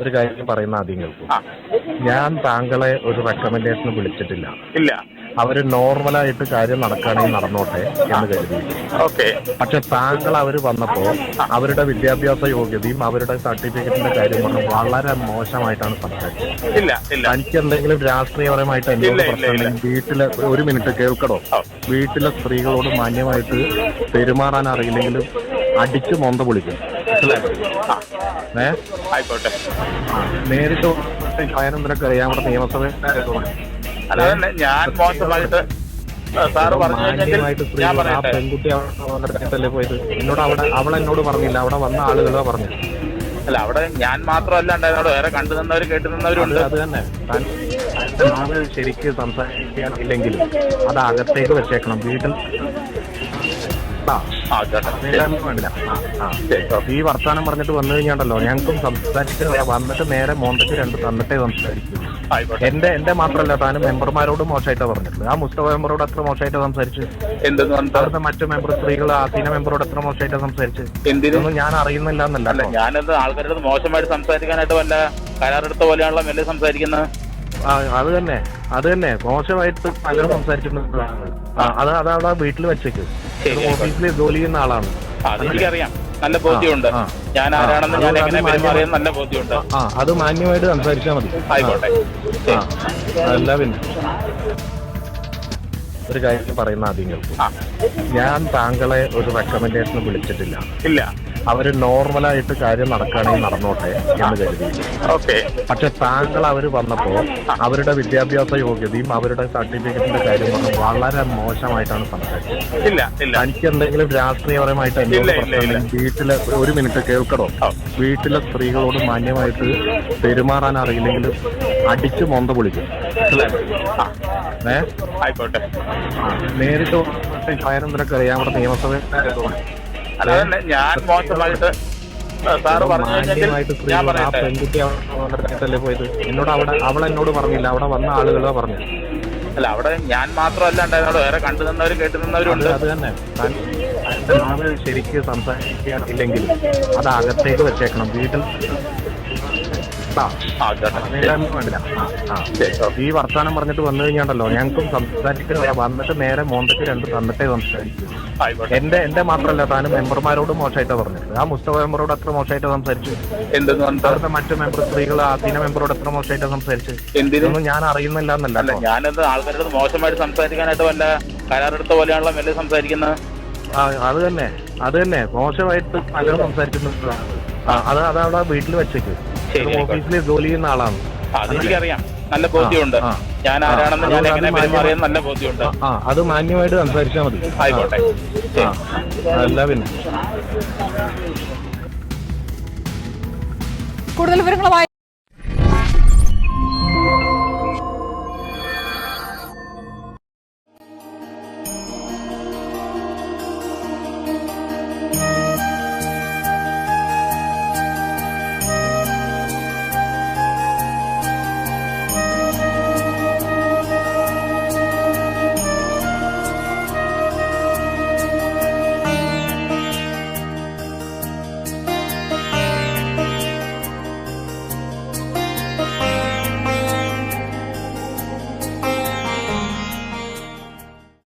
ഒരു കാര്യം പറയുന്ന ആദ്യം കേൾക്കും. ഞാൻ താങ്കളെ ഒരു റെക്കമെൻഡേഷൻ വിളിച്ചിട്ടില്ല. ഇല്ല. അവർ നോർമലായിട്ട് കാര്യം നടക്കുകയാണെങ്കിൽ നടന്നോട്ടെ എന്ന് കരുതി ഓക്കെ. പക്ഷെ താങ്കൾ അവർ വന്നപ്പോ അവരുടെ വിദ്യാഭ്യാസ യോഗ്യതയും അവരുടെ സർട്ടിഫിക്കറ്റിന്റെ കാര്യം പറഞ്ഞു വളരെ മോശമായിട്ടാണ് സംസാരിച്ചത്. തനിക്ക് എന്തെങ്കിലും രാഷ്ട്രീയപരമായിട്ട് എന്തെങ്കിലും ഇല്ല, വീട്ടിലെ ഒരു മിനിറ്റ് കേൾക്കണോ വീട്ടിലെ സ്ത്രീകളോട് മാന്യമായിട്ട് പെരുമാറാൻ അറിയില്ലെങ്കിലും അടിച്ചു മൊന്ത പൊളിക്കും. ഏ? ആയിക്കോട്ടെ. നേരിട്ട് ഭയനന്തരൊക്കെ അറിയാം നമ്മുടെ നിയമസഭ അല്ലാതെ ഞാൻ മോശമായിട്ട് സാറ് പറഞ്ഞു ഞാൻ ആ പറയട്ടെ. പെൺകുട്ടി അവിടെ പോയത്? എന്നോട് അവിടെ അവൾ എന്നോട് പറഞ്ഞില്ല. അവിടെ വന്ന ആളുകളാ പറഞ്ഞു അല്ല അവിടെ ഞാൻ മാത്രമല്ല ഉണ്ടായിരുന്നു വേറെ കണ്ടു നിന്നവർ കേട്ടു നിന്നവരുണ്ട് അത് തന്നെ. ശരിക്കും സംസാരിക്കാനില്ലെങ്കിലും അത് അകത്തേക്ക് വെച്ചേക്കണം. വീട്ടിൽ ഈ വർത്താനം പറഞ്ഞിട്ട് വന്നു കഴിഞ്ഞാണ്ടല്ലോ ഞങ്ങൾക്കും സംസാരിച്ച് വന്നിട്ട് നേരെ മോന്തയ്ക്ക് രണ്ട് തന്നിട്ടേ സംസാരിക്കും. എന്റെ എന്റെ മാത്രമല്ല താനും മെമ്പർമാരോട് മോശമായിട്ടാ പറഞ്ഞിട്ടുള്ളത്. ആ മുസ്തഫ മെമ്പറോട് അത്ര മോശമായിട്ടാ സംസാരിച്ചു? അവിടുത്തെ മറ്റു മെമ്പർ സ്ത്രീകൾ ആസീന മെമ്പറോട് അത്ര മോശമായിട്ടാ സംസാരിച്ചു? എന്തിനൊന്നും ഞാൻ അറിയുന്നില്ല എന്നല്ല ഞാനത് ആൾക്കാരോട് മോശമായിട്ട് സംസാരിക്കാനായിട്ട് വല്ല കരാറെടുത്ത പോലെയാണല്ലോ മെല്ലെ സംസാരിക്കുന്നത് ആ, അത് തന്നെ. അത് തന്നെ. മോശമായിട്ട് പലരും സംസാരിച്ചിട്ടുണ്ട് അത് അതാ വീട്ടിൽ വെച്ചേക്ക്. ഓഫീസിൽ ജോലി ചെയ്യുന്ന ആളാണ്. അതെനിക്കറിയാം. നല്ല ബോധ്യമുണ്ട്. ഞാൻ ആരാണെന്ന് ഞാൻ എങ്ങനെ പെരുമാറിയെന്ന് നല്ല ബോധ്യമുണ്ട്. ആ അത് മാന്യമായിട്ട് സംസാരിച്ചാൽ മതി. ആയിക്കോട്ടെ. അല്ല പിന്നെ? ഒരു കാര്യം പറയുന്ന ആദ്യം കേൾക്കും. ഞാൻ താങ്കളെ ഒരു റെക്കമെൻഡേഷന് വിളിച്ചിട്ടില്ല. ഇല്ല. അവർ നോർമലായിട്ട് കാര്യം നടക്കുകയാണെങ്കിൽ നടന്നോട്ടെ എന്ന് കരുതി. ഓക്കെ പക്ഷെ താങ്കൾ അവർ വന്നപ്പോ അവരുടെ വിദ്യാഭ്യാസ യോഗ്യതയും അവരുടെ സർട്ടിഫിക്കറ്റിന്റെ കാര്യം പറഞ്ഞു വളരെ മോശമായിട്ടാണ് സംസാരിച്ചത്. ഇല്ല ഇല്ല. തനിക്ക് എന്തെങ്കിലും രാഷ്ട്രീയപരമായിട്ട് എന്തെങ്കിലും. വീട്ടിലെ ഒരു മിനിറ്റ് കേൾക്കണോ വീട്ടിലെ സ്ത്രീകളോട് മാന്യമായിട്ട് പെരുമാറാൻ അറിയില്ലെങ്കിലും അടിച്ച് മൊന്ത പൊളിക്കും. ഏ? ആയിക്കോട്ടെ. നേരിട്ട് ഭയനന്തരൊക്കെ അറിയാം അവിടെ നിയമസഭ അല്ലാതെ ഞാൻ മോശമായിട്ട് സാറ് പറഞ്ഞു കഴിഞ്ഞെങ്കിൽ ഞാൻ സ്ത്രീകൾ ആ പറയട്ടെ. പെൺകുട്ടി അവിടെ പോയത്? എന്നോട് അവിടെ അവൾ എന്നോട് പറഞ്ഞില്ല. അവിടെ വന്ന ആളുകളാ പറഞ്ഞു അല്ല അവിടെ ഞാൻ മാത്രമല്ല ഉണ്ടായിരുന്നു വേറെ കണ്ടു നിന്നവരും കേട്ടു നിന്നവരുണ്ട് അത് തന്നെ. താൻ- സംസാരിക്കാൻ ഇല്ലെങ്കിൽ ശരിക്ക് സംസാരിക്കാനില്ലെങ്കിലും അത് അകത്തേക്ക് വെച്ചേക്കണം. വീട്ടിൽ ഈ വർത്താനം പറഞ്ഞിട്ട് വന്നു കഴിഞ്ഞാണ്ടല്ലോ ഞങ്ങൾക്കും സംസാരിച്ചിട്ട് വന്നിട്ട് നേരെ മോന്തയ്ക്ക് രണ്ട് തന്നിട്ടേ സംസാരിക്കും എന്റെ എന്റെ മാത്രമല്ല താനും മെമ്പർമാരോട് മോശമായിട്ടാ പറഞ്ഞത്. ആ മുസ്തഫ മെമ്പറോട് അത്ര മോശമായിട്ടാ സംസാരിച്ചു. അവിടുത്തെ മറ്റു മെമ്പർ സ്ത്രീകൾ ആദ്യ മെമ്പറോട് എത്ര മോശമായിട്ടാ സംസാരിച്ചു. എന്തിനൊന്നും ഞാൻ അറിയുന്നില്ല എന്നല്ല ഞാനത് ആൾക്കാരോട് മോശമായിട്ട് സംസാരിക്കാനായിട്ട് വല്ല കരാറെടുത്ത പോലെയാണല്ലോ മെല്ലെ സംസാരിക്കുന്നത്. ആ, അത് തന്നെ. അത് തന്നെ. മോശമായിട്ട് പലരും സംസാരിക്കുന്നുണ്ട്. ആ, അത് അതവിടെ വീട്ടിൽ വെച്ചേക്ക്. ഓഫീസിൽ ജോലി ചെയ്യുന്ന ആളാണ്. അതെനിക്കറിയാം. നല്ല ബോധ്യമുണ്ട്. ഞാൻ ആരാണെന്ന് ഞാൻ എങ്ങനെ പെരുമാറിയെന്ന് നല്ല ബോധ്യമുണ്ട്. ആ അത് മാന്യമായിട്ട് സംസാരിച്ചാൽ മതി. ആയിക്കോട്ടെ. അല്ല പിന്നെ? കൂടുതൽ വിവരങ്ങളുമായി